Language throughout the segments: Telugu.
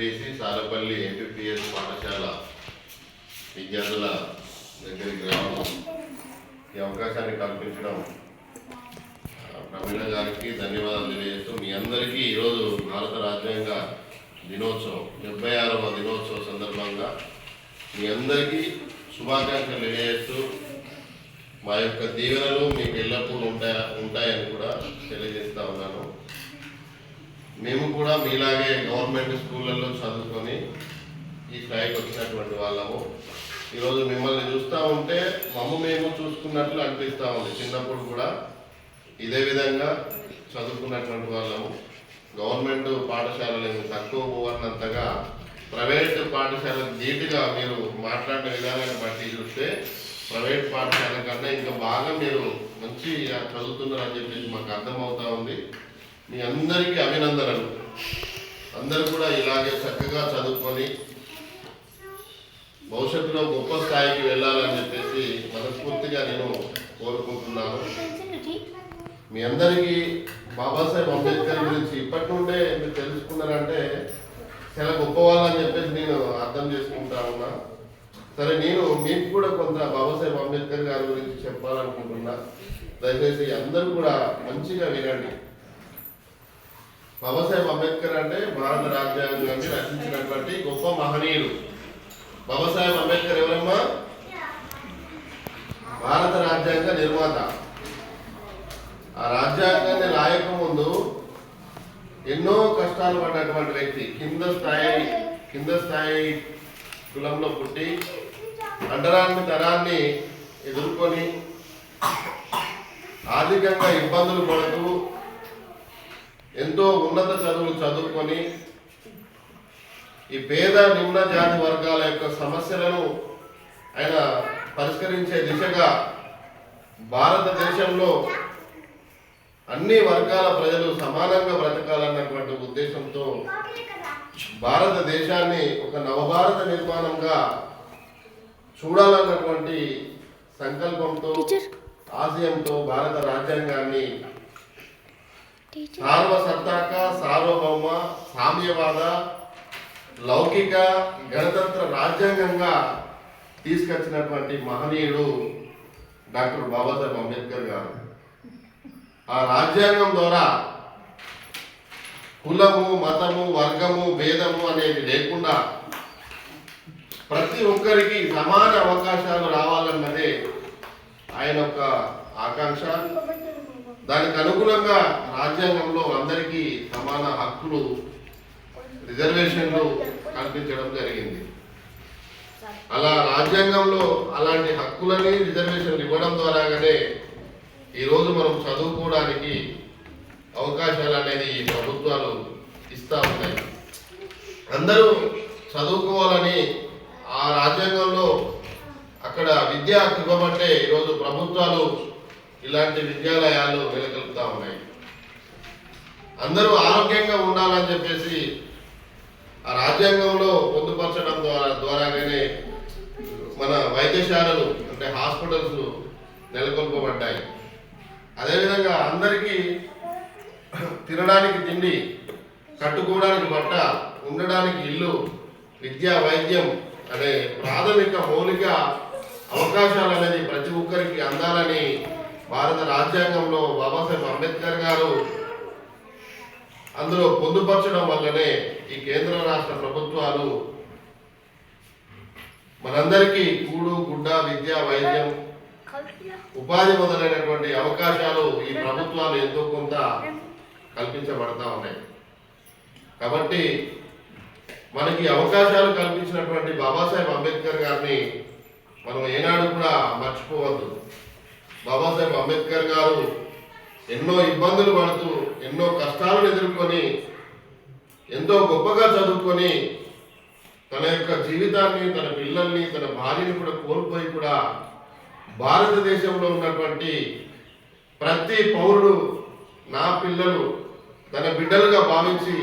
ఎంపీపీఎస్సి సాలపల్లి ఎంపీపీఎస్ పాఠశాల విద్యార్థుల దగ్గరికి రావడం ఈ అవకాశాన్ని కల్పించడం ప్రవీణ గారికి ధన్యవాదాలు తెలియజేస్తూ మీ అందరికీ ఈరోజు భారత రాజ్యాంగ దినోత్సవం డెబ్బై ఆరవ దినోత్సవం సందర్భంగా మీ అందరికీ శుభాకాంక్షలు తెలియజేస్తూ మా యొక్క దీవెనలు మీకు ఎల్లప్పుడూ ఉంటాయా ఉంటాయని కూడా తెలియజేస్తా ఉన్నాను మేము కూడా మీలాగే గవర్నమెంట్ స్కూళ్ళల్లో చదువుకొని ఈ స్థాయికి వచ్చినటువంటి వాళ్ళము. ఈరోజు మిమ్మల్ని చూస్తూ ఉంటే మమ్మ మేము చూసుకున్నట్లు అనిపిస్తూ ఉంది. చిన్నప్పుడు కూడా ఇదే విధంగా చదువుకున్నటువంటి వాళ్ళము. గవర్నమెంట్ పాఠశాలలు ఏమి తక్కువ పోవన్నంతగా ప్రైవేట్ పాఠశాల ధీటుగా మీరు మాట్లాడిన విధానాన్ని బట్టి చూస్తే ప్రైవేట్ పాఠశాల కన్నా ఇంకా బాగా మీరు మంచి చదువుతున్నారని చెప్పేసి మాకు అర్థమవుతా ఉంది. మీ అందరికీ అభినందనలు. అందరూ కూడా ఇలాగే చక్కగా చదువుకొని భవిష్యత్తులో గొప్ప స్థాయికి వెళ్ళాలని చెప్పేసి మనస్ఫూర్తిగా నేను కోరుకుంటున్నాను. మీ అందరికీ బాబాసాహెబ్ అంబేద్కర్ గురించి ఇప్పటి నుండే మీరు తెలుసుకున్నారంటే చాలా గొప్పవాళ్ళని చెప్పేసి నేను అర్థం చేసుకుంటా ఉన్నా. సరే నేను మీకు కూడా కొంత బాబాసాహెబ్ అంబేద్కర్ గారి గురించి చెప్పాలనుకుంటున్నా. దయచేసి అందరూ కూడా మంచిగా వినండి. బాబాసాహెబ్ అంబేద్కర్ అంటే భారత రాజ్యాంగాన్ని రచించినటువంటి గొప్ప మహనీయుడు. బాబాసాహెబ్ అంబేద్కర్ ఎవరమ్మా? భారత రాజ్యాంగ నిర్మాత. ఆ రాజ్యాంగాన్ని రాయక ముందు ఎన్నో కష్టాలు పడ్డటువంటి వ్యక్తి కింద స్థాయి కింద స్థాయి కులంలో పుట్టి అండరాన్ని తరాన్ని ఎదుర్కొని ఆర్థికంగా ఇబ్బందులు పడుతూ ఎంతో ఉన్నత చదువులు చదువుకొని ఈ పేద నిమ్న జాతి వర్గాల యొక్క సమస్యలను ఆయన పరిష్కరించే దిశగా భారతదేశంలో అన్ని వర్గాల ప్రజలు సమానంగా బ్రతకాలన్నటువంటి ఉద్దేశంతో భారతదేశాన్ని ఒక నవభారత నిర్మాణంగా చూడాలన్నటువంటి సంకల్పంతో ఆశయంతో భారత రాజ్యాంగాన్ని సార్వసత్తాక సార్వభౌమ సామ్యవాద లౌకిక గణతంత్ర రాజ్యాంగంగా తీసుకొచ్చినటువంటి మహనీయుడు డాక్టర్ బాబాసాహెబ్ అంబేద్కర్ గారు. ఆ రాజ్యాంగం ద్వారా కులము మతము వర్గము భేదము అనేది లేకుండా ప్రతి ఒక్కరికి సమాన అవకాశాలు రావాలన్నదే ఆయన ఒక ఆకాంక్ష. దానికి అనుగుణంగా రాజ్యాంగంలో అందరికీ సమాన హక్కులు రిజర్వేషన్లు కల్పించడం జరిగింది. అలా రాజ్యాంగంలో అలాంటి హక్కులని రిజర్వేషన్లు ఇవ్వడం ద్వారాగానే ఈరోజు మనం చదువుకోవడానికి అవకాశాలు అనేది ఈ ప్రభుత్వాలు ఇస్తూ ఉన్నాయి. అందరూ చదువుకోవాలని ఆ రాజ్యాంగంలో అక్కడ విద్య హక్కు ఇవ్వబట్టే ఈరోజు ప్రభుత్వాలు ఇలాంటి విద్యాలయాలు నెలకొల్పుతా ఉన్నాయి. అందరూ ఆరోగ్యంగా ఉండాలని చెప్పేసి ఆ రాజ్యాంగంలో పొందుపరచడం ద్వారా ద్వారాగానే మన వైద్యశాలలు అంటే హాస్పిటల్స్ నెలకొల్పబడ్డాయి. అదేవిధంగా అందరికీ తినడానికి తిండి కట్టుకోవడానికి బట్ట ఉండడానికి ఇల్లు విద్యా వైద్యం అనే ప్రాథమిక మౌలిక అవకాశాలు అనేది ప్రతి ఒక్కరికి అందాలని భారత రాజ్యాంగంలో బాబాసాహెబ్ అంబేద్కర్ గారు అందులో పొందుపరచడం వల్లనే ఈ కేంద్ర రాష్ట్ర ప్రభుత్వాలు మనందరికీ కూడు గుడ్డ విద్య వైద్యం ఉపాధి మొదలైనటువంటి అవకాశాలు ఈ ప్రభుత్వాలు ఎంతో కొంత కల్పించబడతా ఉన్నాయి. కాబట్టి మనకి అవకాశాలు కల్పించినటువంటి బాబాసాహెబ్ అంబేద్కర్ గారిని మనం ఏనాడు కూడా మర్చిపోవద్దు. బాబాసాహెబ్ అంబేద్కర్ గారు ఎన్నో ఇబ్బందులు పడుతూ ఎన్నో కష్టాలను ఎదుర్కొని ఎంతో గొప్పగా చదువుకొని తన యొక్క జీవితాన్ని తన పిల్లల్ని తన భార్యని కూడా కోల్పోయి కూడా భారతదేశంలో ఉన్నటువంటి ప్రతి పౌరుడు నా పిల్లలు తన బిడ్డలుగా భావించి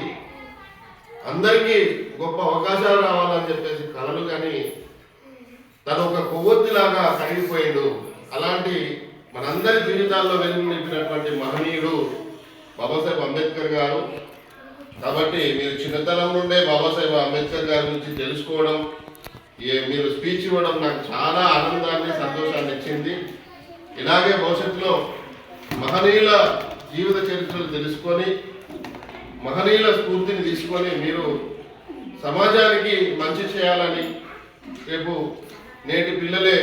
అందరికీ గొప్ప అవకాశాలు రావాలని చెప్పేసి కలలు కానీ తను ఒక కొవ్వొత్తిలాగా కరిగిపోయాడు. అలాంటి మనందరి జీవితాల్లో వెలుగునింపినటువంటి మహనీయుడు బాబాసాహెబ్ అంబేద్కర్ గారు. కాబట్టి మీరు చిన్నతనం నుండే బాబాసాహెబ్ అంబేద్కర్ గారి గురించి తెలుసుకోవడం ఏ మీరు స్పీచ్ ఇవ్వడం నాకు చాలా ఆనందాన్ని సంతోషాన్ని ఇచ్చింది. ఇలాగే భవిష్యత్తులో మహనీయుల జీవిత చరిత్రలు తెలుసుకొని మహనీయుల స్ఫూర్తిని తీసుకొని మీరు సమాజానికి మంచి చేయాలని రేపు నేటి పిల్లలే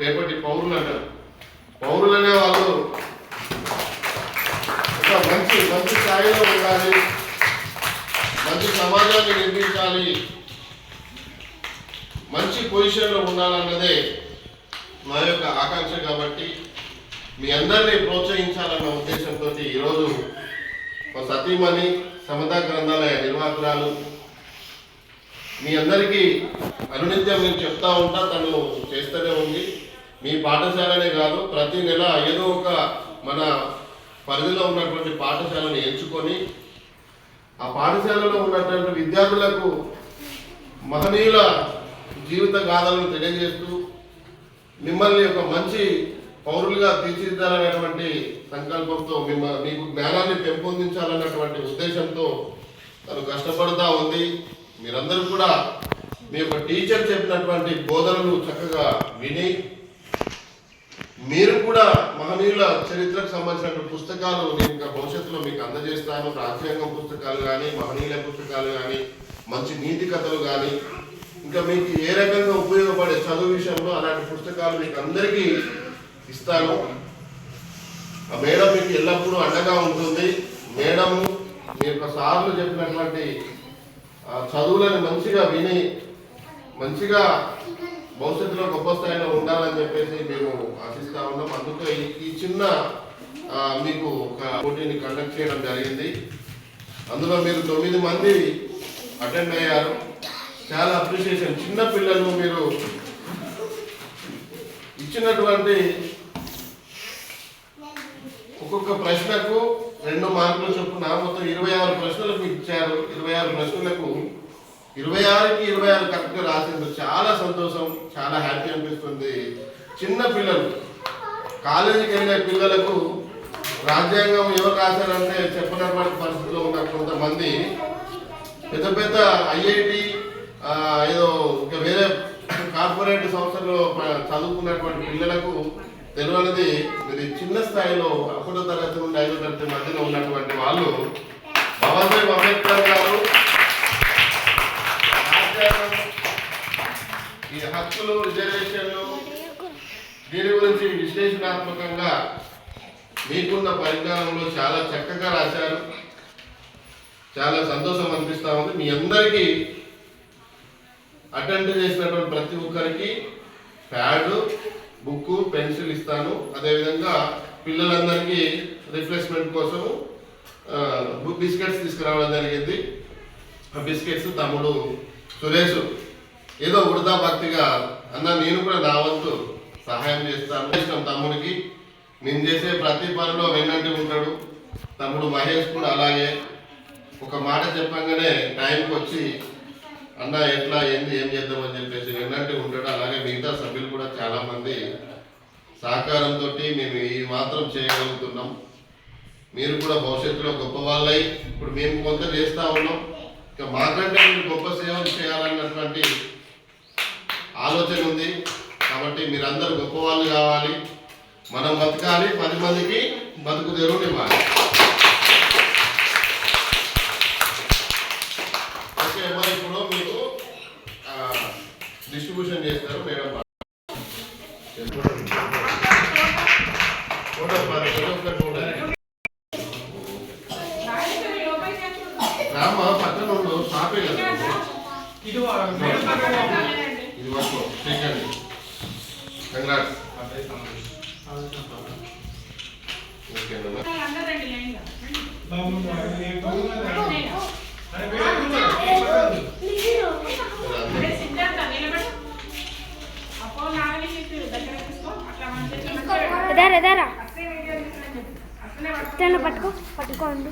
రేపటి పౌరులు అంటారు పౌరులనే వాళ్ళు ఒక మంచి మంచి స్థాయిలో ఉండాలి. మంచి సమాజాన్ని నిర్మించాలి. మంచి పొజిషన్లో ఉండాలన్నదే నా యొక్క ఆకాంక్ష కాబట్టి మీ అందరినీ ప్రోత్సహించాలన్న ఉద్దేశంతో ఈరోజు సతీమణి సమతా గ్రంథాలయ నిర్వాహకురాలు మీ అందరికీ అనునిత్యం నేను చెప్తా ఉంటా తను చేస్తూనే ఉంది. మీ పాఠశాలనే కాదు ప్రతి నెల ఏదో ఒక మన పరిధిలో ఉన్నటువంటి పాఠశాలను ఎంచుకొని ఆ పాఠశాలలో ఉన్నటువంటి విద్యార్థులకు మహనీయుల జీవిత గాథలను తెలియజేస్తూ మిమ్మల్ని ఒక మంచి పౌరులుగా తీర్చిదిద్దాలనేటువంటి సంకల్పంతో మిమ్మ మీకు జ్ఞానాన్ని పెంపొందించాలన్నటువంటి ఉద్దేశంతో తను కష్టపడుతూ ఉంది. మీరందరూ కూడా మీ యొక్క టీచర్ చెప్పినటువంటి బోధనలు చక్కగా విని మీరు కూడా మహనీయుల చరిత్రకు సంబంధించిన పుస్తకాలు నేను ఇంకా భవిష్యత్తులో మీకు అందజేస్తాను. రాజ్యాంగం పుస్తకాలు కానీ మహనీయుల పుస్తకాలు కానీ మంచి నీతి కథలు కానీ ఇంకా మీకు ఏ రకంగా ఉపయోగపడే చదువు విషయంలో అలాంటి పుస్తకాలు మీకు అందరికీ ఇస్తాను. ఆ మేడం మీకు ఎల్లప్పుడూ అండగా ఉంటుంది. మేడం మీ యొక్క సార్లు చెప్పినటువంటి ఆ చదువులను మంచిగా విని మంచిగా భవిష్యత్తులో గొప్ప స్థాయిలో ఉండాలని చెప్పేసి మేము ఆశిస్తా ఉన్నాం. అందుకే ఈ- చిన్న మీకు ఒక పోటీని కండక్ట్ చేయడం జరిగింది. అందులో మీరు తొమ్మిది మంది అటెండ్ అయ్యారు. చాలా అప్రిషియేషన్ చిన్న పిల్లలు మీరు ఇచ్చినటువంటి ఒక్కొక్క ప్రశ్నకు రెండు మార్కులు చొప్పున మొత్తం ఇరవై ఆరు ప్రశ్నలకు ఇచ్చారు. ఇరవై ఆరు ప్రశ్నలకు ఇరవై ఆరుకి ఇరవై ఆరు కరెక్ట్గా రాసింది చాలా సంతోషం చాలా హ్యాపీ అనిపిస్తుంది. చిన్న పిల్లలు. కాలేజీకి వెళ్ళే పిల్లలకు రాజ్యాంగం ఎవరు రాశారంటే చెప్పినటువంటి పరిస్థితిలో ఉన్న కొంతమంది పెద్ద పెద్ద ఐఐటి ఏదో ఇంకా వేరే కార్పొరేట్ సంస్థల్లో చదువుకున్నటువంటి పిల్లలకు తెలియనిది ఇది చిన్న స్థాయిలో అప్పుడో తరగతి నుండి ఐదో తరగతి మధ్యలో ఉన్నటువంటి వాళ్ళు బాబాసాహెబ్ అంబేద్కర్ ఈ రిజర్వేషన్లు. దీని గురించి విశ్లేషణాత్మకంగా మీకున్న పరిజ్ఞానంలో చాలా చక్కగా రాశారు. చాలా సంతోషం అనిపిస్తా ఉంది. మీ అందరికీ అటెండ్ చేసినటువంటి ప్రతి ఒక్కరికి ప్యాడ్ బుక్ పెన్సిల్ ఇస్తాను. అదేవిధంగా పిల్లలందరికీ రిఫ్రెష్మెంట్ కోసం బిస్కెట్స్ తీసుకురావడం జరిగింది. ఆ బిస్కెట్స్ తమ్ముడు సురేష్. ఏదో ఉడతా భక్తిగా అన్న నేను కూడా నా వంతు సహాయం చేస్తాను. ఇష్టం తమ్ముడికి. నేను చేసే ప్రతి పనిలో వెన్నంటి ఉంటాడు. తమ్ముడు మహేష్ కూడా అలాగే. ఒక మాట చెప్పంగానే టైంకి వచ్చి అన్న ఎట్లా ఏంది ఏం చేద్దామని చెప్పేసి వెన్నంటి ఉంటాడు. అలాగే మిగతా సభ్యులు కూడా చాలామంది సహకారంతో మేము ఈ మాత్రం చేయగలుగుతున్నాం. మీరు కూడా భవిష్యత్తులో గొప్ప వాళ్ళై ఇప్పుడు మేము కొంత చేస్తా ఉన్నాం. ఇక మాకంటే మీరు గొప్ప సేవలు చేయాలన్నటువంటి ఆలోచన ఉంది. కాబట్టి మీరందరూ గొప్పవాళ్ళు కావాలి. మనం బతకాలి పది మందికి బతుకు తెరువు ఇవ్వాలి. ఓకే మరి ఇప్పుడు మీకు డిస్ట్రిబ్యూషన్ చేస్తారు మేడం ఫోటో పది ప్రతి రామ పట్టణంలో షాపే కదా? ఇది వా- మేడం పట్టుకో పట్టుకోండు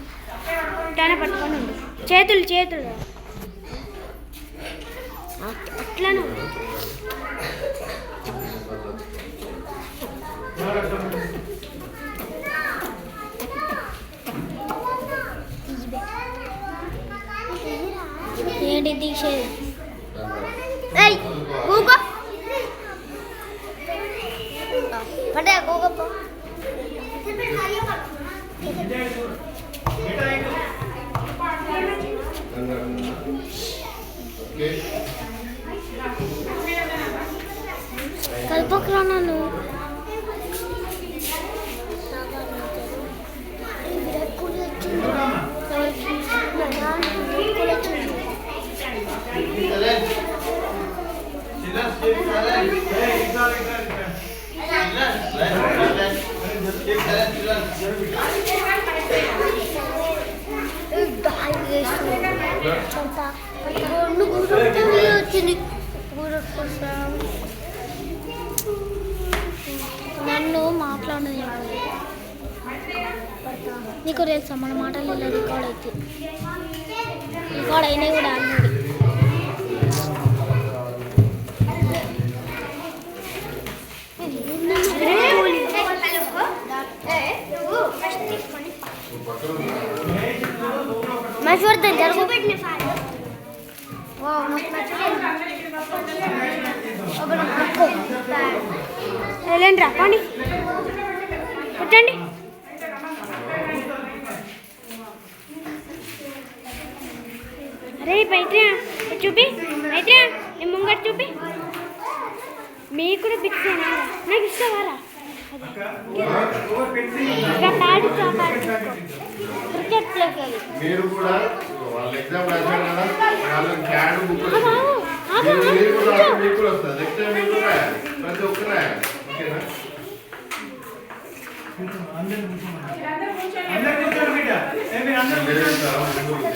తన పట్టుకొని ఉండు. చేతులు చేతులు. అట్లనే 爷爷，爷爷。వచ్చింది నన్ను మాట్లాడదు నీకు తెలుసా మన మాటలు ఇలా రికార్డ్ అయితే. రికార్డ్ అయినాయి కూడా ఆల్రెడీ మర్చిపోతుంది జరుగు. వెళ్ళండి రాకండి కూర్చోండి అరే పైత్రియా చూపి. పైత్రియా నీ ముంగట చూపి. మీకు కూడా పిచ్చేనా నాకు తాడు క్రికెట్ ప్లేస్ మీరు కూడా వాళ్ళ ఎగ్జామ్ రాశారు కదా వాళ్ళకి క్యాడ్ బుక్ మీకు వస్తుంది. నెక్స్ట్ టైం రాయాలి. ప్రతి ఒక్కరు రాయాలి. ఓకేనా? అందరు కూర్చోండి. బిడ్డ ఏ మీరు అందరూ కూర్చోండి.